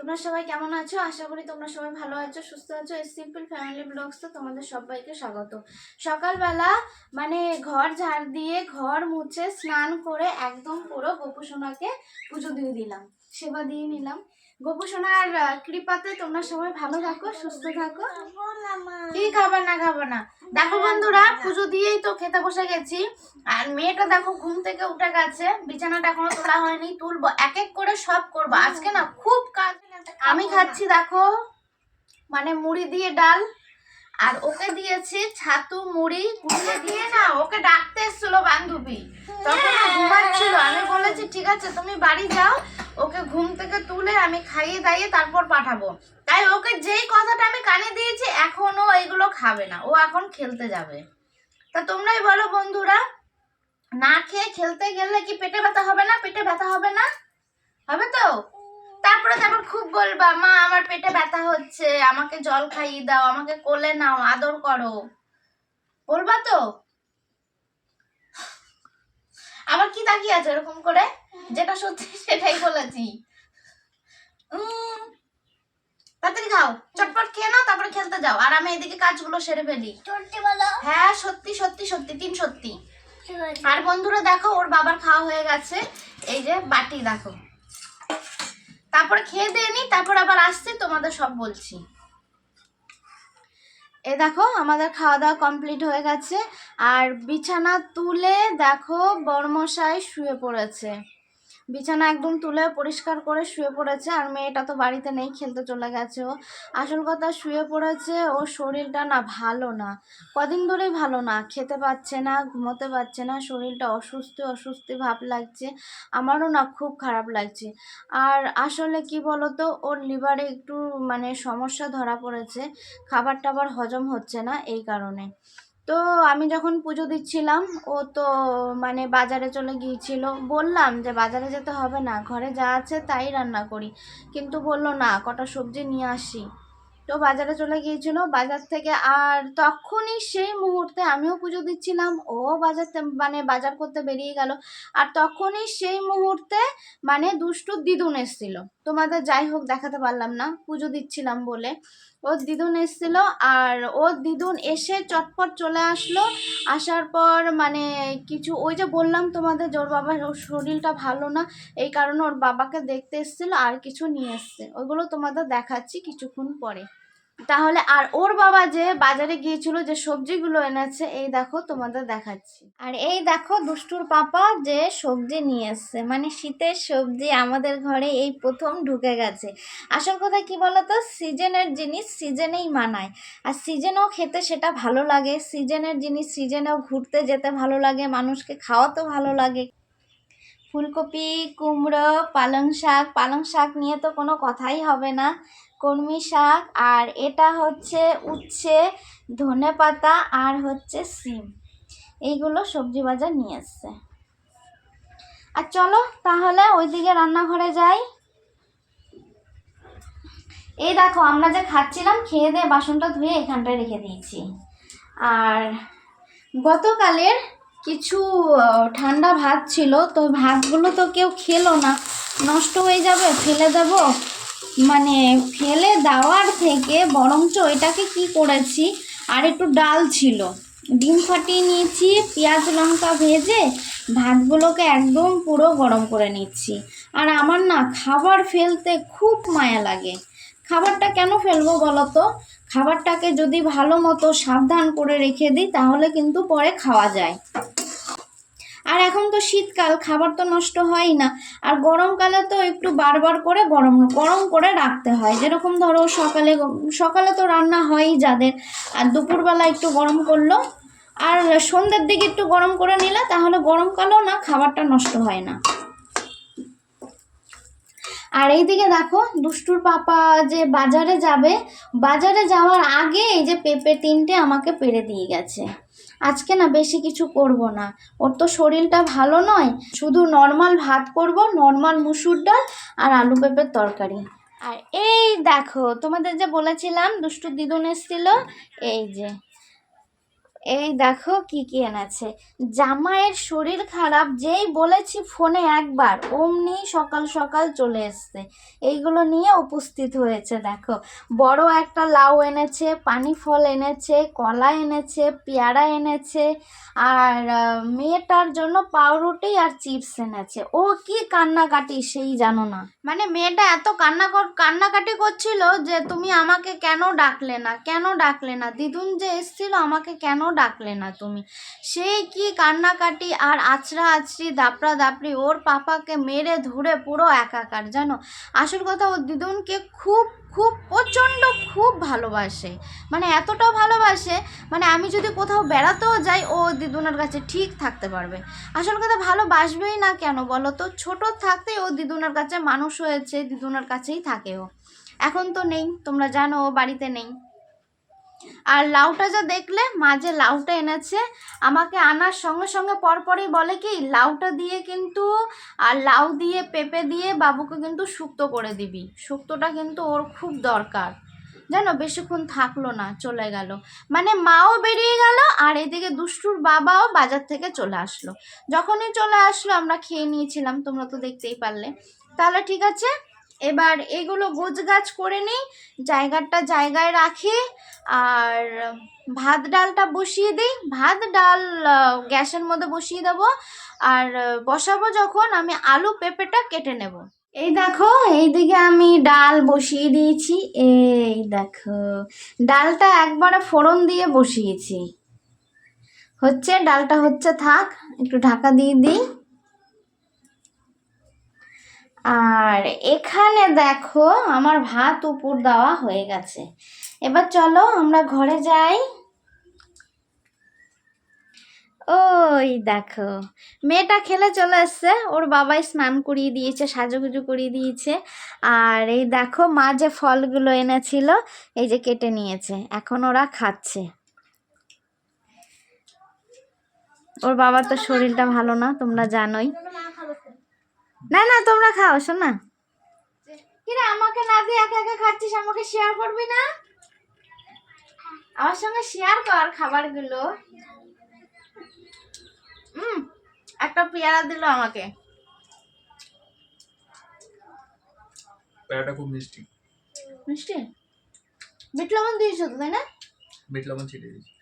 তোমরা সবাই কেমন আছো? আশা করি তোমরা সবাই ভালো আছো, সুস্থ আছো। সিম্পল ফ্যামিলি ব্লগস তো তোমাদের সবাইকে স্বাগত। সকালবেলা মানে ঘর ঝাড় দিয়ে ঘর মুছে স্নান করে একদম পুরো গোপুসোনাকে পুজো দিয়ে দিলাম, সেবা দিয়ে নিলাম। গোপুসোনার আহ, কৃপাতে তোমরা সবাই ভালো থাকো সুস্থ থাকো। কি খাবার না খাব না? দেখো বন্ধুরা পুজো দিয়েই তো খেতে বসে গেছি। আর মেয়েটা দেখো ঘুম থেকে উঠে গেছে। বিছানাটা এখনও তোলা হয়নি তুলবো এক এক করে সব করব। আজকে না খুব কাজ। আমি খাচ্ছি দেখো মানে মুড়ি দিয়ে ডাল আর ওকে দিয়েছি ছাতু মুড়ি। গুলিয়ে দিয়ে না ওকে ডাকতে এসেছিল বান্ধবী। তখন ঘুমাচ্ছিল। আমি বলেছি ঠিক আছে তুমি বাড়ি যাও। ওকে ঘুম থেকে তুলে আমি খাইয়ে দাইয়ে তারপর পাঠাবো। তাই ওকে যেই কথাটা আমি কানে দিয়েছি, এখনও এগুলো খাবে না। ও এখন খেলতে যাবে। তা তোমরাই বলো বন্ধুরা, না খেয়ে খেলতে গেলে কি পেটে ব্যথা হবে না? পেটে ব্যথা হবে না? হবে তো? তারপরে তারপর খুব বলবা, মা, আমার পেটে ব্যথা হচ্ছে, আমাকে জল খাইয়ে দাও, আমাকে কোলে নাও, আদর করো। বলবা তো? আবার কি তাকিয়ে আছে এরকম করে? যেটা সত্যি সেটাই বলেছি। তাড়াতাড়ি খাও। চটপট খেয়ে নাও তারপরে খেলতে যাও। আর আমি এদিকে কাজগুলো সেরে ফেলি। হ্যাঁ সত্যি সত্যি সত্যি তিন সত্যি। আর বন্ধুরা দেখো ওর বাবার খাওয়া হয়ে গেছে। এই যে বাটি দেখো। তারপরে খেয়ে দিয়ে নি তারপর আবার আসছি তোমাদের সব বলছি। এ দেখো, আমাদের খাওয়া দাওয়া কমপ্লিট হয়ে গেছে। আর বিছানা তুলে দেখো বর্মশাই শুয়ে পড়েছে। বিছানা একদম তুলে পরিষ্কার করে শুয়ে পড়েছে, আর মেয়েটা তো বাড়িতে নেই, খেলতে চলে গেছে ও। আসল কথা, শুয়ে পড়েছে, ওর শরীরটা না ভালো না। কদিন ধরেই ভালো না, খেতে পাচ্ছে না, ঘুমোতে পারছে না, শরীরটা অসুস্থ, অসুস্থি ভাব লাগছে, আমারও না খুব খারাপ লাগছে। আর আসলে কি বলতো, ওর লিভারে একটু মানে সমস্যা ধরা পড়েছে, খাবার টাবার হজম হচ্ছে না এই কারণে। তো আমি যখন পুজো দিচ্ছিলাম, ও তো মানে বাজারে চলে গিয়েছিল। বললাম যে বাজারে যেতে হবে না, ঘরে যা আছে তাই রান্না করি। কিন্তু বলল, না, কটা সবজি নিয়ে আসি। তো বাজারে চলে গিয়েছিল। বাজার থেকে আর তখনই সেই মুহূর্তে আমিও পুজো দিচ্ছিলাম। ও বাজার মানে বাজার করতে বেরিয়ে গেল। আর তখনই সেই মুহূর্তে মানে দুষ্টু দিদুন এসেছিল। তোমাদের যাই হোক দেখাতে পারলাম না, পুজো দিচ্ছিলাম বলে। ওর দিদুন এসেছিল আর ওর দিদুন এসে চটপট চলে আসলো। আসার পর মানে কিছু, ওই যে বললাম তোমাদের ওর বাবার ওর শরীরটা ভালো না, এই কারণে ওর বাবাকে দেখতে এসেছিল আর কিছু নিয়ে এসছে। ওইগুলো তোমাদের দেখাচ্ছি কিছুক্ষণ পরে। তাহলে আর ওর বাবা যে বাজারে গিয়েছিল যে সবজিগুলো এনেছে, এই দেখো তোমাদের দেখাচ্ছি। আর এই দেখো দুষ্টুর পাপা যে সবজি নিয়ে এসছে। মানে শীতের সবজি আমাদের ঘরে এই প্রথম ঢুকে গেছে। আসল কথা কি বলতো? সিজনের জিনিস সিজনেই মানায়। আর সিজনেও খেতে সেটা ভালো লাগে। সিজনের জিনিস সিজনেও ঘুরতে যেতে ভালো লাগে। মানুষকে খাওয়াতেও ভালো লাগে। ফুলকপি, কুমড়ো, পালং শাক। পালং শাক নিয়ে তো কোনো কথাই হবে না। কলমি শাক আর এটা হচ্ছে উচ্ছে, ধনে পাতা আর হচ্ছে সিম। এইগুলো সবজি বাজার নিয়ে এসছে। আর চলো তাহলে ওইদিকে রান্নাঘরে যাই। এই দেখো, আমরা যে খাচ্ছিলাম, খেয়ে দিয়ে বাসনটা ধুয়ে এখানটায় রেখে দিয়েছি। আর গতকালের কিছু ঠান্ডা ভাত ছিল, তো ভাতগুলো তো কেউ খেলো না। নষ্ট হয়ে যাবে, ফেলে দেব। মানে ফেলে দেওয়ার থেকে বরঞ্চ এটাকে কি করেছি, আর একটু ডাল ছিল। ডিম ফাটিয়ে নিয়েছি, পেঁয়াজ লঙ্কা ভেজে ভাতগুলোকে একদম পুরো গরম করে নিচ্ছি। আর আমার না খাবার ফেলতে খুব মায়া লাগে। খাবারটা কেন ফেলব বলো তো? খাবারটাকে যদি ভালো মতো সাবধান করে রেখে দিই, তাহলে কিন্তু পরে খাওয়া যায়। আর এখন তো শীতকাল, খাবার তো নষ্ট হয় না। আর গরমকালে তো একটু বারবার করে গরম গরম করে রাখতে হয়। যেরকম ধরো সকালে সকালে তো রান্না হয়ই যাদের। আর দুপুরবেলা একটু গরম করল। আর সন্ধ্যের দিকে একটু গরম করে নিলে তাহলে গরমকালেও না, খাবারটা নষ্ট হয় না। আর এইদিকে দেখো, দুষ্টুর পাপা যে বাজারে যাবে, বাজারে যাওয়ার আগে এই যে পেঁপে তিনটে আমাকে পেরে দিয়ে গেছে। আজকে না বেশি কিছু করব না। ওর তো শরীরটা ভালো নয়, শুধু নর্মাল ভাত করব নর্মাল মুসুর ডাল আর আলু পেঁপের তরকারি। আর এই দেখো, তোমাদের যে বলেছিলাম, দুষ্টু দিদুন এসেছিল, এই যে। এই দেখো কি কি এনেছে। জামাইয়ের শরীর খারাপ, যেই বলেছি ফোনে একবার, অমনি সকাল সকাল চলে এসছে। এইগুলো নিয়ে উপস্থিত হয়েছে, দেখো। বড় একটা লাউ এনেছে, পানি ফল এনেছে, কলা এনেছে, পেয়ারা এনেছে, আর মেয়েটার জন্য পাউরুটি আর চিপস এনেছে। ও কি কান্নাকাটি, সেই জানো না। মানে মেয়েটা এত কান্না কান্নাকাটি করছিল যে তুমি আমাকে কেন ডাকলে না, কেন ডাকলে না? দিদুন যে এসছিল, আমাকে কেন ডাকলে না তুমি। সেই কি কান্নাকাটি আর আছড়া আছড়ি দাপড়া দাপড়ি ওর পাপাকে মেরে ধরে পুরো একাকার, জানো? আসল কথা ও দিদুনকে খুব খুব, প্রচণ্ড খুব ভালোবাসে। মানে এতটা ভালোবাসে মানে আমি যদি কোথাও বেড়াতেও যাই, ও দিদুনের কাছে ঠিক থাকতে পারবে। আসল কথা ভালোবাসবেই না কেন বলো তো? ছোট থাকতেই ও দিদুনের কাছে মানুষ হয়েছে, দিদুনের কাছেই থাকে ও। এখন তো নেই, তোমরা জানো ও বাড়িতে নেই। আর লাউটা যা দেখলে, মা যে লাউটা এনেছে, আমাকে আনার সঙ্গে সঙ্গে পরপরই বলে কি, লাউটা দিয়ে কিন্তু, আর লাউ দিয়ে পেঁপে দিয়ে বাবুকে কিন্তু শুক্তো করে দিবি। শুক্তোটা কিন্তু ওর খুব দরকার। জানো বেশিক্ষণ থাকল না, চলে গেল। মানে মাও বেরিয়ে গেল, আর এদিকে দুষ্টুর বাবাও বাজার থেকে চলে আসলো। যখনই চলে আসলো, আমরা খেয়ে নিয়েছিলাম, তোমরা তো দেখতেই পারলে। তাহলে ঠিক আছে এবার এগুলো গোছ গাছ করে নিই, জায়গাটা জায়গায় রাখি, আর ভাত ডালটা বসিয়ে দিই। ভাত ডাল গ্যাসের মধ্যে বসিয়ে দেবো, আর বসাবো যখন আমি আলু পেঁপেটা কেটে নেব। এই দেখো, এইদিকে আমি ডাল বসিয়ে দিয়েছি। এই দেখো, ডালটা একবারে ফোড়ন দিয়ে বসিয়েছি। হচ্ছে, ডালটা হচ্ছে থাক, একটু ঢাকা দিয়ে দিই। আর এখানে দেখো আমার ভাত উপর দেওয়া হয়ে গেছে। এবার চলো আমরা ঘরে যাই। ওই দেখো, মেয়েটা খেলে চলে এসছে। ওর বাবাই স্নান করিয়ে দিয়েছে, সাজুগুজু করিয়ে দিয়েছে। আর এই দেখো মা যে ফলগুলো এনেছিল, এই যে কেটে নিয়েছে। এখন ওরা খাচ্ছে। ওর বাবার তো শরীরটা ভালো না, তোমরা জানোই। না না তোমরা খাও শোনা। কিরে আমাকে না দিয়ে একা একা খাচ্ছিস আমাকে শেয়ার করবি না? আমার সঙ্গে শেয়ার কর খাবারগুলো। হুম একটা পেয়ারা দিল আমাকে। প্যারাটা খুব মিষ্টি। মিষ্টি? বিট লবণ দিয়েছ তো তাই না? বিট লবণ ছিটিয়ে দিয়েছি।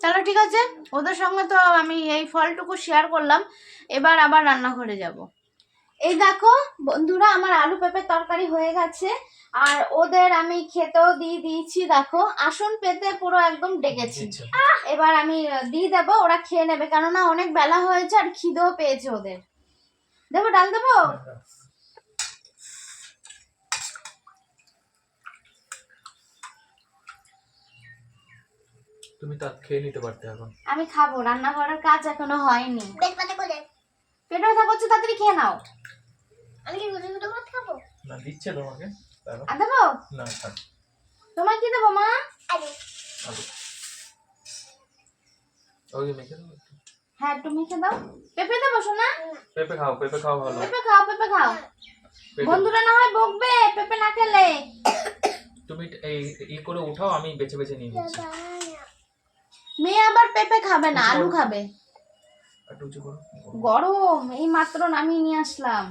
চলো ঠিক আছে ওদের সঙ্গে তো আমি এই ফলটুকু শেয়ার করলাম এবার আবার রান্নাঘরে যাব। এই দেখো বন্ধুরা আমার আলু পেঁপের তরকারি হয়ে গেছে আর ওদের আমি খেতেও দিয়ে দিয়েছি দেখো আসন পেতে পুরো একদম ডেকেছি। এবার আমি দিয়ে দেবো ওরা খেয়ে নেবে কেননা অনেক বেলা হয়েছে আর খিদেও পেয়েছে ওদের। দেবো ডাল দেবো? তুমি তা খেয়ে নিতে পারতে এখন। আমি খাব রান্নাঘরের কাজ এখনও হয়নি। পেট পাতা করে। পেট ব্যথা করছে তাড়াতাড়ি খেয়ে নাও। আমি কি গুজু গুজু ভাত খাব? না দিচ্ছে তোমাকে। আর দেবো? না থাক। তোমার কি দেবো মা? আরে আলু। ওই যে মেখে দাও হ্যাঁ একটু মেখে দাও। পেঁপে দেবো শোনা পেঁপে খাও পেঁপে খাও ভালো। পেঁপে খাও পেঁপে খাও। বন্ধুরা না হয় বকবে পেঁপে না খেলে। তুমি এই ই করে উঠাও আমি বেছে বেছে নিয়ে নিচ্ছি। মেয়ে আবার পেঁপে খাবে না আলু খাবে। গরম। এই মাত্র নামিয়ে নিয়ে আসলাম।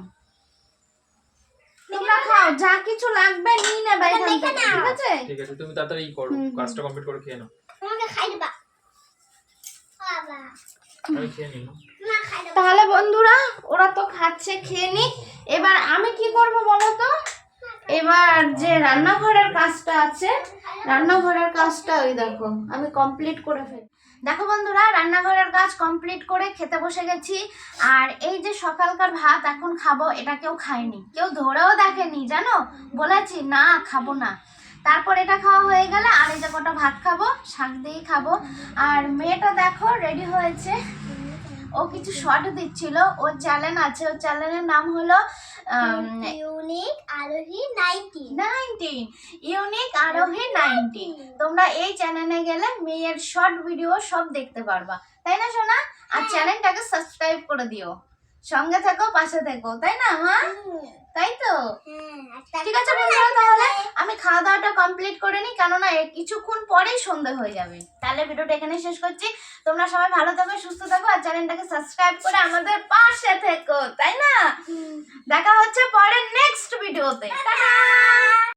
তোমরা খাও যা কিছু লাগবে নিয়ে নেবে এখান থেকে, ঠিক আছে? ঠিক আছে তুমি তাড়াতাড়ি করো। কাজটা কমপ্লিট করে খেয়ে নাও। আমাকে খাই দিবা। বাবা। আমি খেয়ে নিই না? না খাই দিবা। তাহলে বন্ধুরা ওরা তো খাচ্ছে খেয়ে নি এবার আমি কি করব বলো তো? এবার যে রান্নাঘরের কাজটা আছে, রান্নাঘরের কাজটা ওই দেখো, আমি কমপ্লিট করে ফেলি দেখো বন্ধুরা, রান্নাঘরের কাজ কমপ্লিট করে খেতে বসে গেছি। আর এই যে সকালকার ভাত এখন খাব, এটা কেউ খায়নি। কেউ ধরেও দেখেনি, জানো? বলেছি, না, খাব না। তারপর এটা খাওয়া হয়ে গেলে আর এই যে কটা ভাত খাব, শাক দিয়েই খাব। আর মেয়েটা দেখো রেডি হয়েছে। ও কিছু শর্ট দিচ্ছিল, ওর চ্যানেল আছে। ওর চ্যানেলের নাম হলো unique Arohi ninety nineteen unique Arohi nineteen তোমরা এই চ্যানেলে গেলে মেয়ের শর্ট ভিডিও সব দেখতে পারবা। তাই না সোনা? আর চ্যানেলটাকে সাবস্ক্রাইব করে দিও। সঙ্গে থেকো পাশে থেকো তাই না মা? তাই তো? হ্যাঁ, ঠিক আছে বন্ধুরা তাহলে আমি খাওয়া দাওয়াটা কমপ্লিট করে নিই কেননা কিছুক্ষণ পরেই সন্ধে হয়ে যাবে। তাহলে ভিডিওটা এখানে শেষ করছি। তোমরা সবাই ভালো থাকো সুস্থ থাকো আর চ্যানেলটাকে সাবস্ক্রাইব করে আমাদের পাশে থেকো তাই না? দেখা হচ্ছে পরের নেক্সট ভিডিওতে টাটা!